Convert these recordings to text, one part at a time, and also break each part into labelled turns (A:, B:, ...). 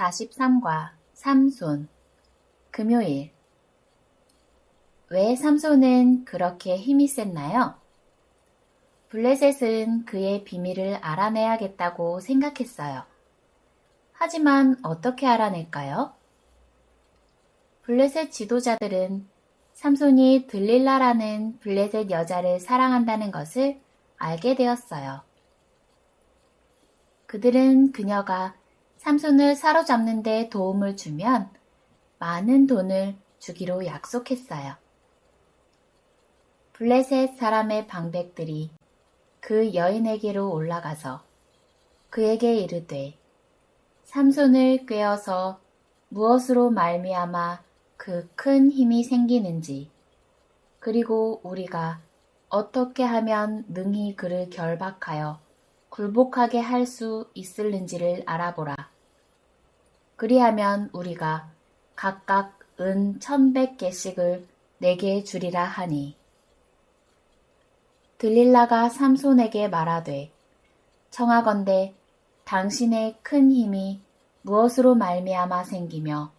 A: 43과 삼손 금요일 왜 삼손은 그렇게 힘이 셌나요? 블레셋은 그의 비밀을 알아내야겠다고 생각했어요. 하지만 어떻게 알아낼까요? 블레셋 지도자들은 삼손이 들릴라라는 블레셋 여자를 사랑한다는 것을 알게 되었어요. 그들은 그녀가 삼손을 사로잡는 데 도움을 주면 많은 돈을 주기로 약속했어요. 블레셋 사람의 방백들이 그 여인에게로 올라가서 그에게 이르되 삼손을 꿰어서 무엇으로 말미암아 그 큰 힘이 생기는지 그리고 우리가 어떻게 하면 능히 그를 결박하여 굴복하게 할 수 있을는지를 알아보라. 그리하면 우리가 각각 은 천백 개씩을 내게 주리라 하니. 들릴라가 삼손에게 말하되 청하건대 당신의 큰 힘이 무엇으로 말미암아 생기며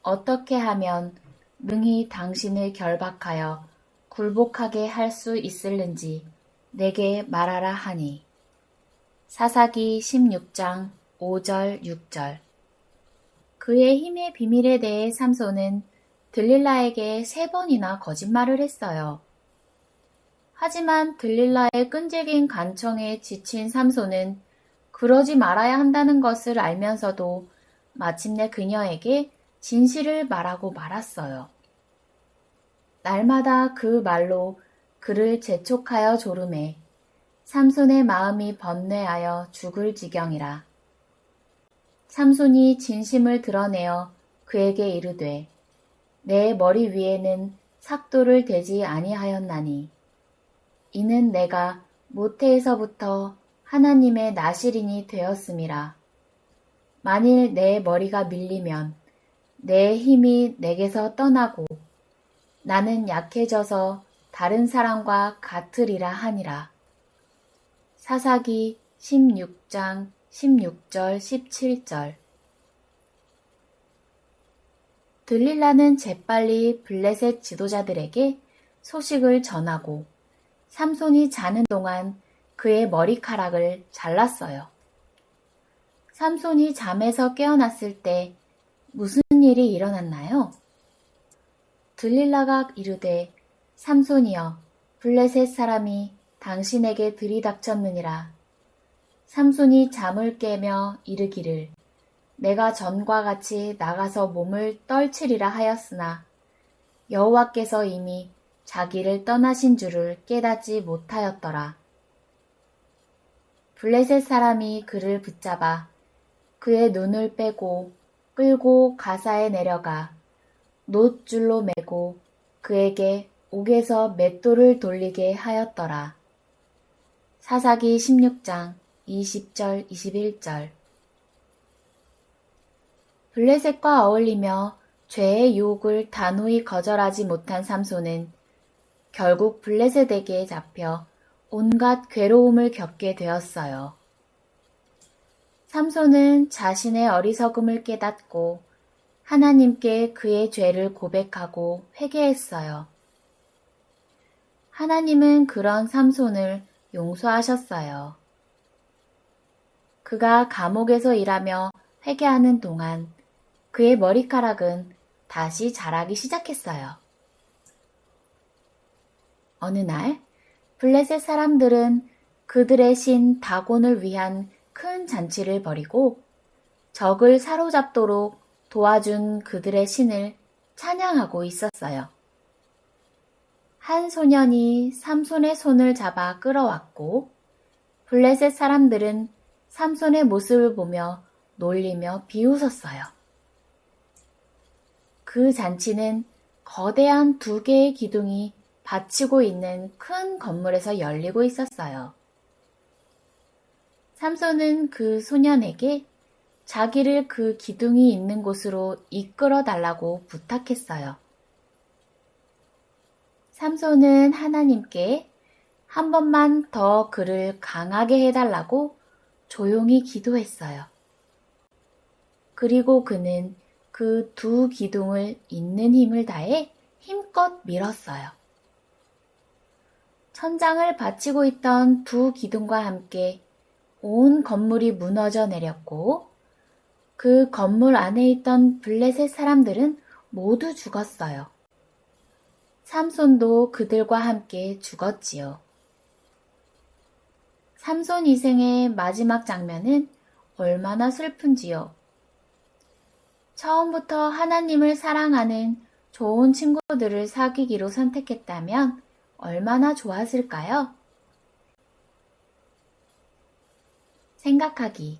A: 어떻게 하면 능히 당신을 결박하여 굴복하게 할 수 있을는지 내게 말하라 하니. 사사기 16장 5절 6절 그의 힘의 비밀에 대해 삼손은 들릴라에게 세 번이나 거짓말을 했어요. 하지만 들릴라의 끈질긴 간청에 지친 삼손은 그러지 말아야 한다는 것을 알면서도 마침내 그녀에게 진실을 말하고 말았어요. 날마다 그 말로 그를 재촉하여 조름해 삼손의 마음이 번뇌하여 죽을 지경이라. 삼손이 진심을 드러내어 그에게 이르되 내 머리 위에는 삭도를 대지 아니하였나니 이는 내가 모태에서부터 하나님의 나시린이 되었음이라. 만일 내 머리가 밀리면 내 힘이 내게서 떠나고 나는 약해져서 다른 사람과 같으리라 하니라. 사사기 16장 16절 17절 들릴라는 재빨리 블레셋 지도자들에게 소식을 전하고 삼손이 자는 동안 그의 머리카락을 잘랐어요. 삼손이 잠에서 깨어났을 때 무슨 일이 일어났나요? 들릴라가 이르되 삼손이여 블레셋 사람이 당신에게 들이닥쳤느니라. 삼손이 잠을 깨며 이르기를 내가 전과 같이 나가서 몸을 떨치리라 하였으나 여호와께서 이미 자기를 떠나신 줄을 깨닫지 못하였더라. 블레셋 사람이 그를 붙잡아 그의 눈을 빼고 끌고 가사에 내려가 놋줄로 매고 그에게 옥에서 맷돌을 돌리게 하였더라. 사사기 16장 20절 21절 블레셋과 어울리며 죄의 유혹을 단호히 거절하지 못한 삼손은 결국 블레셋에게 잡혀 온갖 괴로움을 겪게 되었어요. 삼손은 자신의 어리석음을 깨닫고 하나님께 그의 죄를 고백하고 회개했어요. 하나님은 그런 삼손을 용서하셨어요. 그가 감옥에서 일하며 회개하는 동안 그의 머리카락은 다시 자라기 시작했어요. 어느 날 블레셋 사람들은 그들의 신 다곤을 위한 큰 잔치를 벌이고 적을 사로잡도록 도와준 그들의 신을 찬양하고 있었어요. 한 소년이 삼손의 손을 잡아 끌어왔고 블레셋 사람들은 삼손의 모습을 보며 놀리며 비웃었어요. 그 잔치는 거대한 두 개의 기둥이 받치고 있는 큰 건물에서 열리고 있었어요. 삼손은 그 소년에게 자기를 그 기둥이 있는 곳으로 이끌어 달라고 부탁했어요. 삼손은 하나님께 한 번만 더 그를 강하게 해달라고 조용히 기도했어요. 그리고 그는 그 두 기둥을 있는 힘을 다해 힘껏 밀었어요. 천장을 받치고 있던 두 기둥과 함께 온 건물이 무너져 내렸고 그 건물 안에 있던 블레셋 사람들은 모두 죽었어요. 삼손도 그들과 함께 죽었지요. 삼손 이생의 마지막 장면은 얼마나 슬픈지요. 처음부터 하나님을 사랑하는 좋은 친구들을 사귀기로 선택했다면 얼마나 좋았을까요? 생각하기.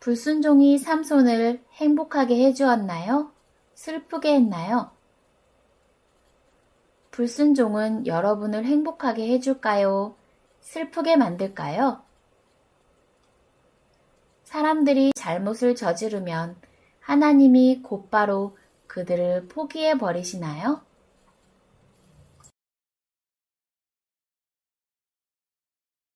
A: 불순종이 삼손을 행복하게 해주었나요? 슬프게 했나요? 불순종은 여러분을 행복하게 해줄까요? 슬프게 만들까요? 사람들이 잘못을 저지르면 하나님이 곧바로 그들을 포기해 버리시나요?